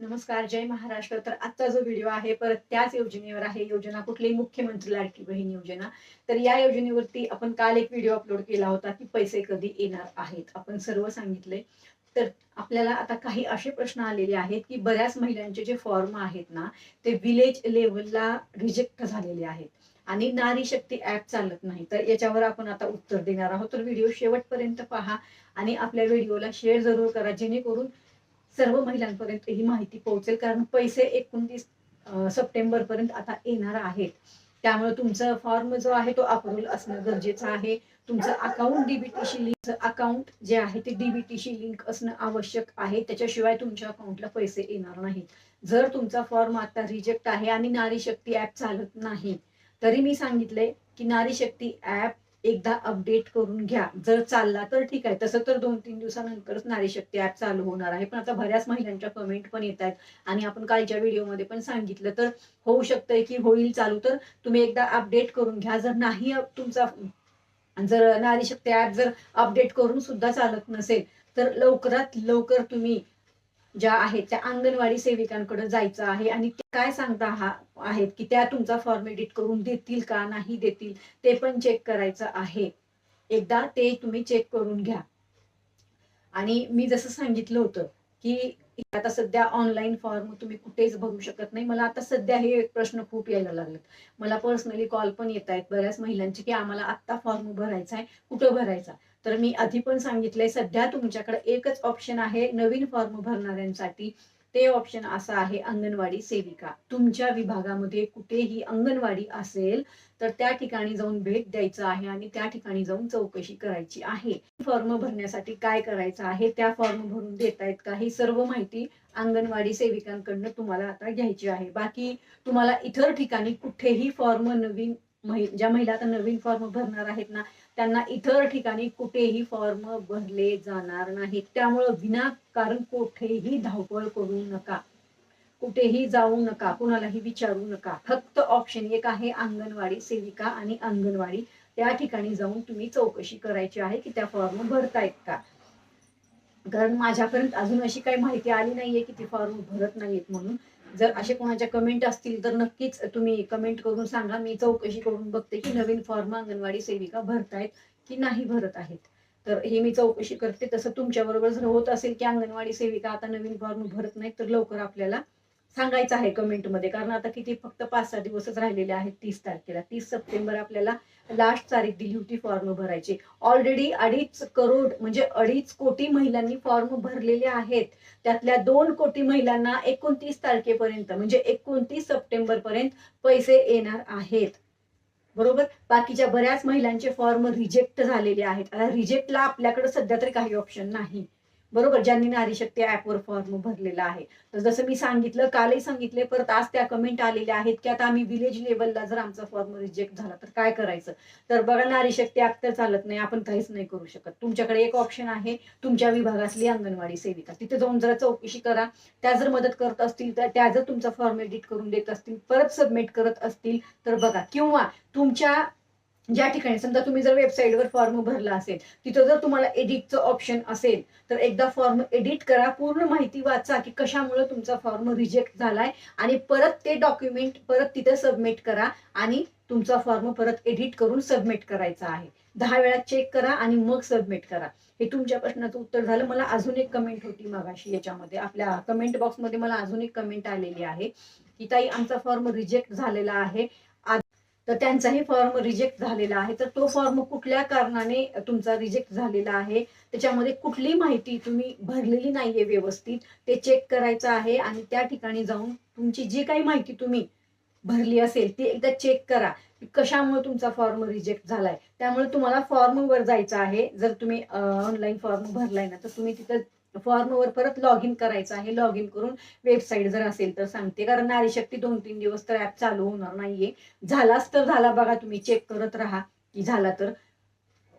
नमस्कार जय महाराष्ट्र. तर आजचा जो व्हिडिओ आहे परत त्याच योजनेवर आहे. योजना कुठलीही मुख्यमंत्री लाडकी बहीण योजना. तर या योजनेवरती आपण काल एक व्हिडिओ अपलोड केला होता की पैसे कधी येणार आहेत. आपण सर्व सांगितले तर आपल्याला आता काही असे प्रश्न आलेले आहेत की बऱ्याच महिलांचे जे फॉर्म आहेत ना ते विलेज लेवलला रिजेक्ट झालेले आहेत. आणि नारी शक्ती ऍप चालत नाही. तर याच्यावर आपण आता उत्तर देणार आहोत. तर व्हिडिओ शेवटपर्यंत पहा आणि आपल्या व्हिडिओला शेअर जरूर करा. जेणेकरून सर्व महिलांपर्यंत ही माहिती पोहोचेल कारण पैसे एकोणतीस सप्टेंबर पर्यंत आता येणार आहेत. त्यामुळे तुमचा फॉर्म जो आहे तो अप्रूव्हल असणं गरजेचं आहे. तुमचं अकाउंट डीबीटीशी लिंक अकाउंट जे आहे ते डीबीटीशी लिंक असणं आवश्यक आहे. त्याच्याशिवाय तुमच्या अकाउंटला पैसे येणार नाहीत. जर तुमचा फॉर्म आता रिजेक्ट आहे आणि नारी शक्ती ऍप चालत नाही तरी मी सांगितले की नारी शक्ती ऍप एकदा अपडेट करून घ्या. जर चालला तर ठीक आहे. तसं तर दोन तीन दिवसानंतरच नारी शक्ती ऍप चालू होणार आहे. पण आता बऱ्याच महिलांच्या कमेंट पण येत आहेत. आणि आपण कालच्या व्हिडिओमध्ये पण सांगितलं तर होऊ शकतंय की होईल चालू. तर तुम्ही एकदा अपडेट करून घ्या. जर नाही तुमचा जर नारी शक्ती ऍप जर अपडेट करून सुद्धा चालत नसेल तर लवकरात लवकर तुम्ही ज्या आहेत त्या अंगणवाडी सेविकांकडे जायचं आहे आणि ते काय सांगता हा आहेत की त्या तुमचा फॉर्म एडिट करून देतील का नाही देतील ते पण चेक करायचं आहे. एकदा ते तुम्ही चेक करून घ्या. आणि मी जसं सांगितलं होतं की आता सध्या ऑनलाईन फॉर्म तुम्ही कुठेच भरू शकत नाही. मला आता सध्या हे प्रश्न खूप यायला लागलेत. मला पर्सनली कॉल पण येत आहेत बऱ्याच महिलांचे की आम्हाला आत्ता फॉर्म भरायचा आहे कुठं भरायचा? तर मी आधी पण सांगितलंय सध्या तुमच्याकडे एकच ऑप्शन आहे नवीन फॉर्म भरणाऱ्यांसाठी. ते ऑप्शन असं आहे अंगणवाडी सेविका. तुमच्या विभागामध्ये कुठेही अंगणवाडी असेल तर त्या ठिकाणी जाऊन भेट द्यायचं आहे आणि त्या ठिकाणी जाऊन चौकशी करायची आहे. फॉर्म भरण्यासाठी काय करायचं आहे त्या फॉर्म भरून देत आहेत का ही सर्व माहिती अंगणवाडी सेविकांकडनं तुम्हाला आता घ्यायची आहे. बाकी तुम्हाला इतर ठिकाणी कुठेही फॉर्म नवीन ज्या महिला आता नवीन फॉर्म भरणार आहेत ना त्यांना इतर ठिकाणी कुठेही फॉर्म भरले जाणार नाहीत. त्यामुळं विनाकारण कुठेही धावपळ करू नका. कुठेही जाऊ नका कुणालाही विचारू नका. फक्त ऑप्शन एक आहे अंगणवाडी सेविका आणि अंगणवाडी. त्या ठिकाणी जाऊन तुम्ही चौकशी करायची आहे की त्या फॉर्म भरतायत का? कारण माझ्यापर्यंत अजून अशी काही माहिती आली नाहीये की ते फॉर्म भरत नाहीत म्हणून. जर असे कोणाच्या कमेंट असतील तर नक्कीच तुम्ही कमेंट करून सांगा. मी चौकशी करून बघते की नवीन फॉर्म अंगणवाडी सेविका भरतायत की नाही भरत आहेत. तर हे मी चौकशी करते. तसं तुमच्याबरोबर जर होत असेल की अंगणवाडी सेविका आता नवीन फॉर्म भरत नाहीत तर लवकर आपल्याला सांगायचं आहे कमेंटमध्ये कारण आता किती फक्त पाच सहा दिवसच राहिलेले आहेत तीस तारखेला. तीस सप्टेंबर आपल्याला लास्ट तारीख दिली होती फॉर्म भरायची. ऑलरेडी अडीच करोड म्हणजे अडीच कोटी महिलांनी फॉर्म भरलेले आहेत. त्यातल्या दोन कोटी महिलांना एकोणतीस तारखेपर्यंत म्हणजे एकोणतीस सप्टेंबर पर्यंत पैसे येणार आहेत. बरोबर? बाकीच्या बऱ्याच महिलांचे फॉर्म रिजेक्ट झालेले आहेत. आता रिजेक्टला आपल्याकडे सध्या तरी काही ऑप्शन नाही. बरोबर ज्यांनी नारी शक्ती ऍपवर फॉर्म भरलेला आहे. तर जसं मी सांगितलं कालही सांगितले परत आज त्या कमेंट आलेल्या आहेत की आता आम्ही विलेज लेवलला जर आमचा फॉर्म रिजेक्ट झाला तर काय करायचं? तर बघा नारी शक्ती ऍप तर चालत नाही आपण काहीच नाही करू शकत. तुमच्याकडे एक ऑप्शन आहे तुमच्या विभागातली अंगणवाडी सेविका. तिथे जाऊन जरा चौकशी करा. त्या जर मदत करत असतील तर त्या जर तुमचा फॉर्म एडिट करून देत असतील परत सबमिट करत असतील तर बघा किंवा तुमच्या ज्या ठिकाणी समजा तुम्ही जर वेबसाईटवर फॉर्म भरला असेल तिथं जर तुम्हाला एडिटचं ऑप्शन असेल तर एकदा फॉर्म एडिट करा पूर्ण माहिती वाचा की कशामुळे तुमचा फॉर्म रिजेक्ट झालाय आणि परत ते डॉक्युमेंट परत तिथं सबमिट करा आणि तुमचा फॉर्म परत एडिट करून सबमिट करायचा आहे. दहा वेळा चेक करा आणि मग सबमिट करा. हे तुमच्या प्रश्नाचं उत्तर झालं. मला अजून एक कमेंट होती मागाशी याच्यामध्ये. आपल्या कमेंट बॉक्समध्ये मला अजून एक कमेंट आलेली आहे की ताई आमचा फॉर्म रिजेक्ट झालेला आहे तर त्यांचाही फॉर्म रिजेक्ट झालेला आहे. तर तो फॉर्म कुठल्या कारणाने तुमचा रिजेक्ट झालेला आहे? त्याच्यामध्ये कुठली माहिती तुम्ही भरलेली नाहीये व्यवस्थित? ते चेक करायचं आहे आणि त्या ठिकाणी जाऊन तुमची जी काही माहिती तुम्ही भरली असेल ती एकदा चेक करा कशामुळे तुमचा फॉर्म रिजेक्ट झालाय. त्यामुळे तुम्हाला फॉर्मवर जायचं आहे. जर तुम्ही ऑनलाईन फॉर्म भरलाय ना तर तुम्ही तिथं फॉर्मवर परत लॉग इन करायचं आहे. लॉग इन करून वेबसाईट जर असेल तर सांगते. कारण नारीशक्ती दोन तीन दिवस तर ऍप चालू होणार नाहीये. झालाच तर झाला बघा तुम्ही. चेक करत राहा की झाला तर.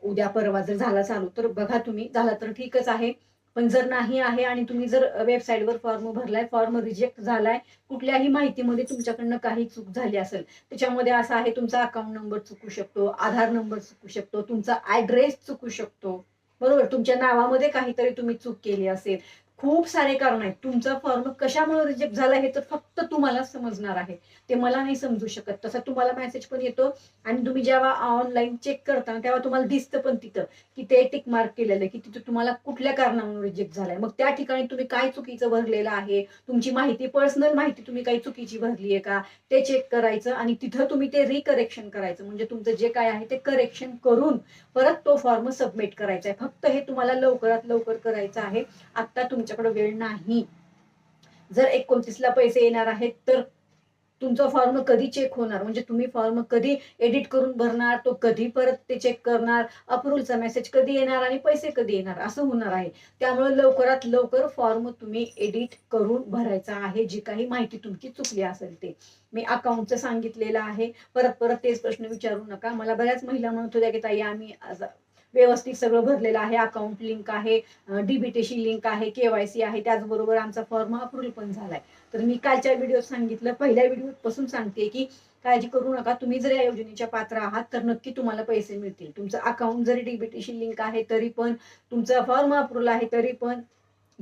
उद्या परवा जर झाला चालू तर बघा तुम्ही. झाला तर ठीकच आहे. पण जर नाही आहे आणि तुम्ही जर वेबसाईटवर फॉर्म भरलाय फॉर्म रिजेक्ट झालाय कुठल्याही माहितीमध्ये तुमच्याकडनं काही चूक झाली असेल त्याच्यामध्ये असं आहे तुमचा अकाउंट नंबर चुकू शकतो आधार नंबर चुकू शकतो तुमचा ऍड्रेस चुकू शकतो. बरोबर? तुमच्या नावामध्ये काहीतरी तुम्ही चूक केली असेल. खूप सारे कारण आहेत. तुमचा फॉर्म कशामुळे रिजेक्ट झाला हे तर फक्त तुम्हाला समजणार आहे. ते मला नाही समजू शकत. तसा तुम्हाला मेसेज पण येतो आणि तुम्ही जेव्हा ऑनलाईन चेक करता तेव्हा तुम्हाला दिसतं पण तिथं की ते टिक मार्क केलेलं आहे की तिथं तुम्हाला कुठल्या कारणामुळे रिजेक्ट झालाय. मग त्या ठिकाणी तुम्ही काय चुकीचं भरलेलं आहे? तुमची माहिती पर्सनल माहिती तुम्ही काही चुकीची भरली आहे का? ते चेक करायचं आणि तिथं तुम्ही ते रिकरेक्शन करायचं. म्हणजे तुमचं जे काय आहे ते करेक्शन करून परत तो फॉर्म सबमिट करायचा आहे. फक्त हे तुम्हाला लवकरात लवकर करायचं आहे. आता त्यांच्याकडे वेळ नाही. जर एकोणतीसला पैसे येणार आहेत तर तुमचा फॉर्म कधी चेक होणार? म्हणजे तुम्ही फॉर्म कधी एडिट करून भरणार तो कधी परत ते चेक करणार अप्रुव्हलचा मेसेज कधी येणार आणि पैसे कधी येणार? असं होणार आहे. त्यामुळे लवकरात लवकर फॉर्म तुम्ही एडिट करून भरायचा आहे. जी काही माहिती तुमची चुकली असेल ते. मी अकाउंटचं सांगितलेलं आहे. परत परत तेच प्रश्न विचारू नका. मला बऱ्याच महिला म्हणत होत्या की ताई आम्ही व्यवस्थित सगळं भरलेलं आहे अकाउंट लिंक आहे डीबीटीशी लिंक आहे केवायसी आहे त्याचबरोबर आमचा फॉर्म अप्रूव्ह पण झालाय. तर मी कालच्या व्हिडिओत सांगितलं पहिल्या व्हिडिओ पासून सांगते की काळजी करू नका तुम्ही जर या योजनेच्या पात्र आहात तर नक्की तुम्हाला पैसे मिळतील. तुमचं अकाउंट जरी डीबीटीशी लिंक आहे तरी पण तुमचा फॉर्म अप्रूव्हल आहे तरी पण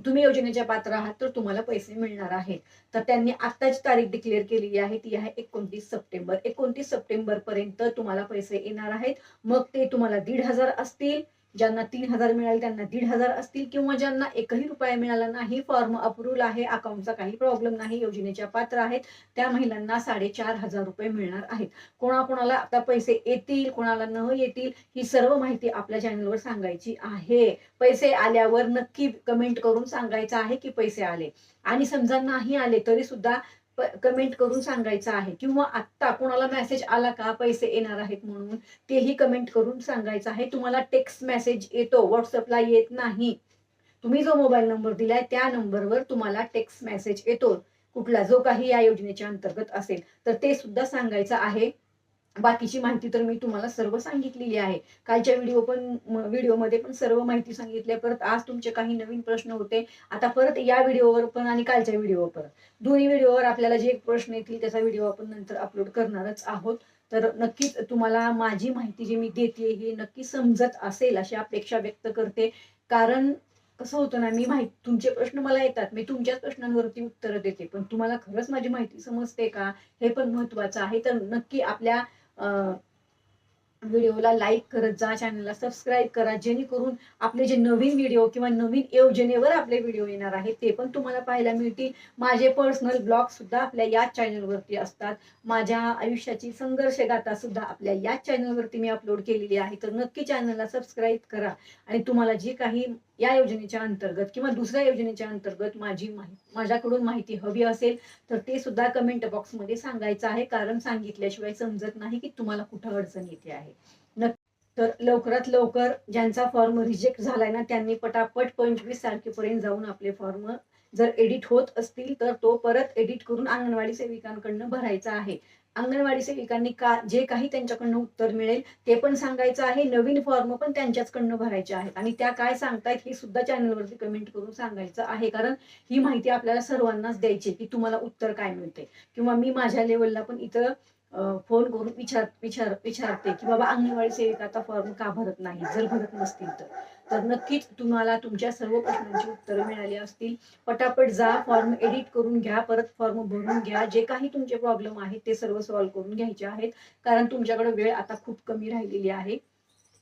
तुम्ही योजनेच्या पात्र आहात तर तुम्हाला पैसे मिळणार आहेत. तर त्यांनी आत्ताची तारीख डिक्लेअर केलेली आहे ती आहे एकोणतीस सप्टेंबर. एकोणतीस सप्टेंबर पर्यंत तुम्हाला पैसे येणार आहेत. मग ते तुम्हाला दीड हजार असतील. ज्यांना तीन हजार मिळाले त्यांना दीड हजार असतील किंवा ज्यांना एकही रुपया मिळाला नाही फॉर्म अप्रुव्हल आहे अकाउंटचा काही प्रॉब्लेम नाही योजनेच्या पात्र आहेत त्या महिलांना साडेचार हजार रुपये मिळणार आहेत. कोणाकोणाला आता पैसे येतील कोणाला न येतील ही सर्व माहिती आपल्या चॅनलवर सांगायची आहे. पैसे आल्यावर नक्की कमेंट करून सांगायचं आहे की पैसे आले. आणि समजा नाही आले तरी सुद्धा कमेंट करून सांगायचं आहे. किंवा आत्ता कोणाला मेसेज आला का? पैसे येणार आहेत म्हणून. तेही कमेंट करून सांगायचं आहे. तुम्हाला टेक्स्ट मेसेज येतो. व्हॉट्सअपला येत नाही. तुम्ही जो मोबाईल नंबर दिलाय त्या नंबरवर तुम्हाला टेक्स्ट मेसेज येतो. कुठला जो काही या योजनेच्या अंतर्गत असेल. तर ते सुद्धा सांगायचं आहे. बाकीची माहिती तर मी तुम्हाला सर्व सांगितलेली आहे. कालच्या व्हिडिओ पण व्हिडिओमध्ये पण सर्व माहिती सांगितली आहे. परत आज तुमचे काही नवीन प्रश्न होते. आता परत या व्हिडिओवर पण आणि कालच्या व्हिडिओवर पण दोन्ही व्हिडिओवर आपल्याला जे प्रश्न येतील त्याचा व्हिडिओ आपण नंतर अपलोड करणारच आहोत. तर नक्कीच तुम्हाला माझी माहिती जी मी देते हे नक्की समजत असेल अशी अपेक्षा व्यक्त करते. कारण कसं होतं ना मी माहिती तुमचे प्रश्न मला येतात. मी तुमच्याच प्रश्नांवरती उत्तरं देते. पण तुम्हाला खरंच माझी माहिती समजते का? हे पण महत्वाचं आहे. तर नक्की आपल्या व्हिडिओला लाईक करत जा चॅनलला सबस्क्राईब करा जेणेकरून आपले जे नवीन व्हिडिओ किंवा नवीन योजनेवर आपले व्हिडिओ येणार आहेत ते पण तुम्हाला पाहायला मिळतील. माझे पर्सनल ब्लॉग सुद्धा आपल्या याच चॅनलवरती असतात. माझ्या आयुष्याची संघर्ष गाथा सुद्धा आपल्या याच चॅनलवरती मी अपलोड केलेली आहे. तर नक्की चॅनलला सबस्क्राईब करा. आणि तुम्हाला जी काही या योजनेच्या अंतर्गत किंवा दुसऱ्या योजनेच्या अंतर्गत माझी माहिती माझ्याकडून माहिती हवी असेल तर ते सुद्धा कमेंट बॉक्समध्ये सांगायचं आहे. कारण सांगितल्याशिवाय समजत नाही की तुम्हाला कुठं अडचण येते आहे. तर लवकरात लवकर ज्यांचा फॉर्म रिजेक्ट झालाय ना त्यांनी पटापट पंचवीस तारखेपर्यंत जाऊन आपले फॉर्म जर एडिट होत असतील तर तो परत एडिट करून अंगणवाडी सेविकांकडनं भरायचा आहे. अंगणवाडी सेविकांनी का जे काही त्यांच्याकडनं उत्तर मिळेल ते पण सांगायचं आहे. नवीन फॉर्म पण त्यांच्याचकडनं भरायचे आहेत. आणि त्या काय सांगतायत हे सुद्धा चॅनलवरती कमेंट करून सांगायचं आहे. कारण ही माहिती आपल्याला सर्वांनाच द्यायची की तुम्हाला उत्तर काय मिळते किंवा मी माझ्या लेवलला पण इथं फोन करून विचार विचार विचारते की बाबा अंगणवाडी सेविका आता फॉर्म का भरत नाही? जर भरत नसतील तर. तर नक्कीच तुम्हाला तुमच्या सर्व प्रश्नांची उत्तरं मिळाली असतील. पटापट जा फॉर्म एडिट करून घ्या परत फॉर्म भरून घ्या. जे काही तुमचे प्रॉब्लेम आहेत ते सर्व सॉल्व्ह करून घ्यायचे आहेत. कारण तुमच्याकडे वेळ आता खूप कमी राहिलेली आहे.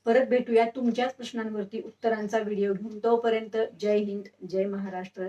परत भेटूया तुमच्याच प्रश्नांवरती उत्तरांचा व्हिडिओ घेऊन. तोपर्यंत जय हिंद जय महाराष्ट्र.